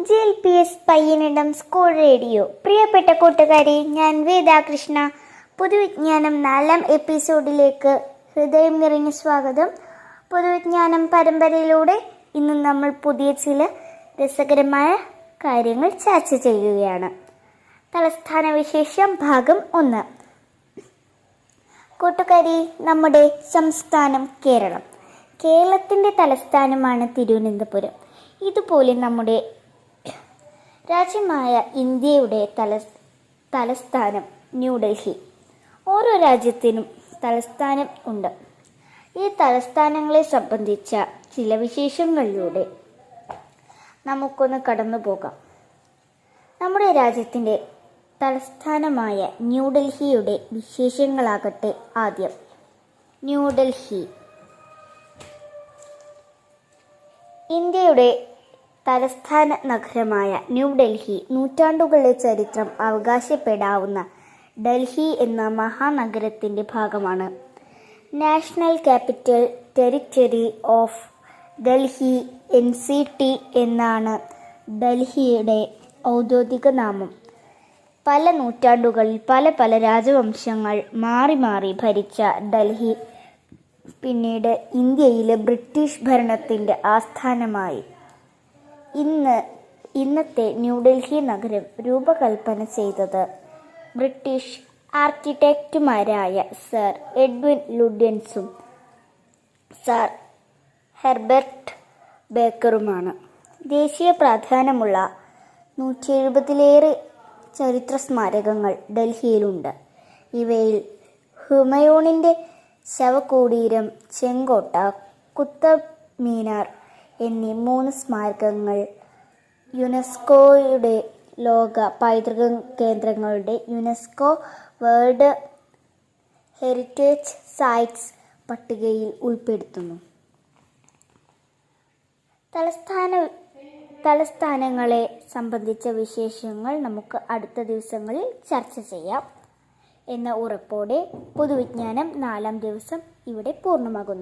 G L P S Payyanidam school radio. പ്രിയപ്പെട്ട കൂട്ടുകാരി ഞാൻ വേദാകൃഷ്ണ. പൊതുവിജ്ഞാനം നാലാം എപ്പിസോഡിലേക്ക് ഹൃദയം നിറഞ്ഞ സ്വാഗതം. പൊതുവിജ്ഞാനം പരമ്പരയിലൂടെ ഇന്ന് നമ്മൾ പുതിയ ചില രസകരമായ കാര്യങ്ങൾ ചർച്ച ചെയ്യുകയാണ്. തലസ്ഥാന വിശേഷം ഭാഗം ഒന്ന്. കൂട്ടുകാരി നമ്മുടെ സംസ്ഥാനം കേരളം. കേരളത്തിന്റെ തലസ്ഥാനമാണ് തിരുവനന്തപുരം. ഇതുപോലെ നമ്മുടെ രാജ്യമായ ഇന്ത്യയുടെ തല തലസ്ഥാനം ന്യൂഡൽഹി. ഓരോ രാജ്യത്തിനും തലസ്ഥാനം ഉണ്ട്. ഈ തലസ്ഥാനങ്ങളെ സംബന്ധിച്ച ചില വിശേഷങ്ങളിലൂടെ നമുക്കൊന്ന് കടന്നു പോകാം. നമ്മുടെ രാജ്യത്തിന്റെ തലസ്ഥാനമായ ന്യൂഡൽഹിയുടെ വിശേഷങ്ങളാകട്ടെ ആദ്യം. ന്യൂഡൽഹി. ഇന്ത്യയുടെ തലസ്ഥാന നഗരമായ ന്യൂഡൽഹി നൂറ്റാണ്ടുകളുടെ ചരിത്രം അവകാശപ്പെടാവുന്ന ഡൽഹി എന്ന മഹാനഗരത്തിന്റെ ഭാഗമാണ്. National capital territory of Delhi N C T എന്നാണ് ഡൽഹിയുടെ ഔദ്യോഗിക നാമം. പല നൂറ്റാണ്ടുകളിൽ പല പല രാജവംശങ്ങൾ മാറി മാറി ഭരിച്ച ഡൽഹി പിന്നീട് ഇന്ത്യയിലെ ബ്രിട്ടീഷ് ഭരണത്തിന്റെ ആസ്ഥാനമായി. ഇന്ന് ഇന്നത്തെ ന്യൂഡൽഹി നഗരം രൂപകൽപ്പന ചെയ്തത് ബ്രിട്ടീഷ് ആർക്കിടെക്റ്റുമാരായ സർ എഡ്വിൻ ലുഡ്യൻസും സർ ഹെർബർട്ട് ബേക്കറുമാണ്. ദേശീയ പ്രാധാന്യമുള്ള നൂറ്റി എഴുപതിലേറെ ചരിത്ര സ്മാരകങ്ങൾ ഡൽഹിയിലുണ്ട്. ഇവയിൽ ഹുമയൂണിന്റെ ശവകൂടീരം ചെങ്കോട്ട കുത്തബ് മീനാർ എന്നീ മൂന്ന് സ്മാരകങ്ങൾ യുനെസ്കോയുടെ ലോക പൈതൃക കേന്ദ്രങ്ങളുടെ യുനെസ്കോ വേൾഡ് ഹെറിറ്റേജ് സൈറ്റ്സ് പട്ടികയിൽ ഉൾപ്പെടുത്തുന്നു. തലസ്ഥാന തലസ്ഥാനങ്ങളെ സംബന്ധിച്ച വിശേഷങ്ങൾ നമുക്ക് അടുത്ത ദിവസങ്ങളിൽ ചർച്ച ചെയ്യാം. എന്ന ഉറപ്പോടെ പൊതുവിജ്ഞാനം നാലാം ദിവസം ഇവിടെ പൂർണമാകുന്നു.